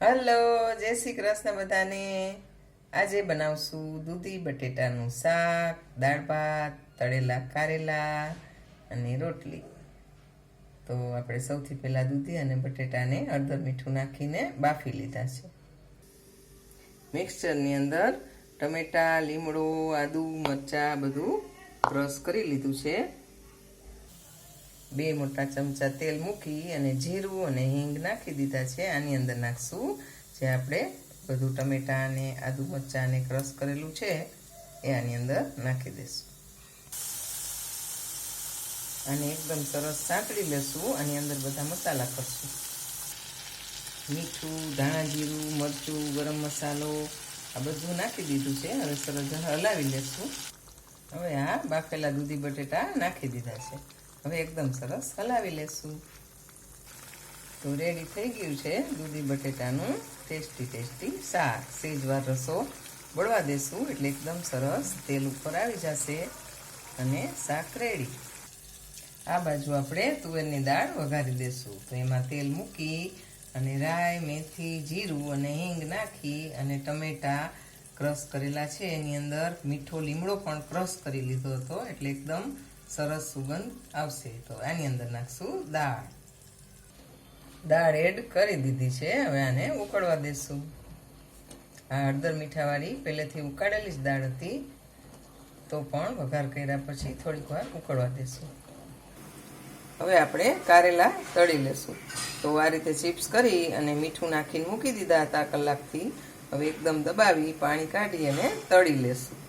Hello, જય શ્રી કૃષ્ણ બધાને. આજે બનાવશું દૂધી બટેટાનું શાક, દાળ ભાત, તળેલા કારેલા અને રોટલી. તો આપણે સૌથી પહેલાં દૂધી અને બટેટાને હળદર મીઠું નાખીને બાફી લીધા છે. મિક્સચરની અંદર ટમેટા, લીમડો, આદુ, મરચાં બધું ક્રશ કરી લીધું છે. બે મોટા ચમચા તેલ મૂકી અને જીરું અને હિંગ નાખી દીધા છે. આની અંદર નાખશું જે આપણે બધું ટમેટા અને આદુ મરચાં અને ક્રશ કરેલું છે એ આની અંદર નાખી દઈશું. અને એકદમ સરસ સાંકળી લેશું. આની અંદર બધા મસાલા કરશું. મીઠું, ધાણા જીરું, મરચું, ગરમ મસાલો આ બધું નાખી દીધું છે. હવે સરસ હલાવી લેશું. હવે આ બાફેલા દૂધી બટેટા નાખી દીધા છે. હવે એકદમ સરસ હલાવી લેશું. તો રેડી થઈ ગયું છે દૂધી બટેટાનું. ટેસ્ટી ટેસ્ટી શાક. સેજવાર રસો બળવા દેશું એટલે એકદમ સરસ તેલ ઉપર આવી જશે અને શાક રેડી આ બાજુ આપણે તુવેરની દાળ વઘારી દેશું. તો એમાં તેલ મૂકી અને રાઈ, મેથી, જીરું અને હિંગ નાખી અને ટમેટા ક્રશ કરેલા છે. એની અંદર મીઠો લીમડો પણ ક્રશ કરી લીધો હતો એટલે એકદમ સરસ સુગંધ આવશે. તો આની અંદર નાખશું દાળ. દાળ એડ કરી દીધી છે. હવે આને ઉકળવા દેશું. આ હળદર મીઠાવાળી પહેલેથી ઉકાળેલી જ દાળ હતી. તો પણ વઘાર કર્યા પછી થોડીક વાર ઉકળવા દેશું. હવે આપણે કારેલા તળી લેશું. તો આ રીતે ચિપ્સ કરી અને મીઠું નાખીને મૂકી દીધા હતા કલાકથી. હવે એકદમ દબાવી, પાણી કાઢી અને તળી લેશું.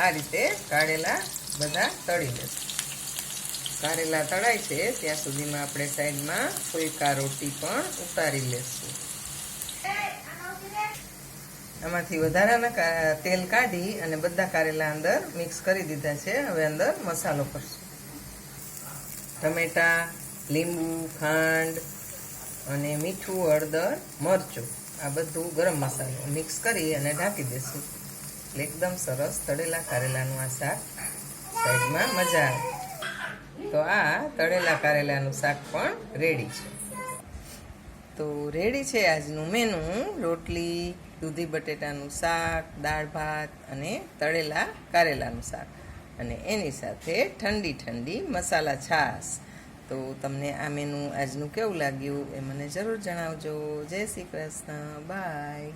આ રીતે કારેલા બધા તળી લેશું. કારેલા તળાય છે, ત્યાં સુધીમાં આપણે સાઈડમાં ફુલકા રોટી પણ ઉતારી લેશું. આમાંથી વધારાના તેલ કાઢી અને બધા કારેલા અંદર મિક્સ કરી દીધા છે. હવે અંદર મસાલો કરશું. ટમેટા, લીંબુ, ખાંડ અને મીઠું, હળદર, મરચું, આ બધું ગરમ મસાલો મિક્સ કરી અને ઢાંકી દેશું. એટલે એકદમ સરસ તળેલા કારેલાનું આ શાક સાઈડમાં મજા આવે. તો આ તળેલા કારેલાનું શાક પણ રેડી છે. તો રેડી છે આજનું મેનુ રોટલી, દૂધી બટેટાનું શાક, દાળ ભાત અને તળેલા કારેલાનું શાક. અને એની સાથે ઠંડી ઠંડી મસાલા છાશ. તો તમને આ મેનુ આજનું કેવું લાગ્યું એ મને જરૂર જણાવજો. જય શ્રી કૃષ્ણ. બાય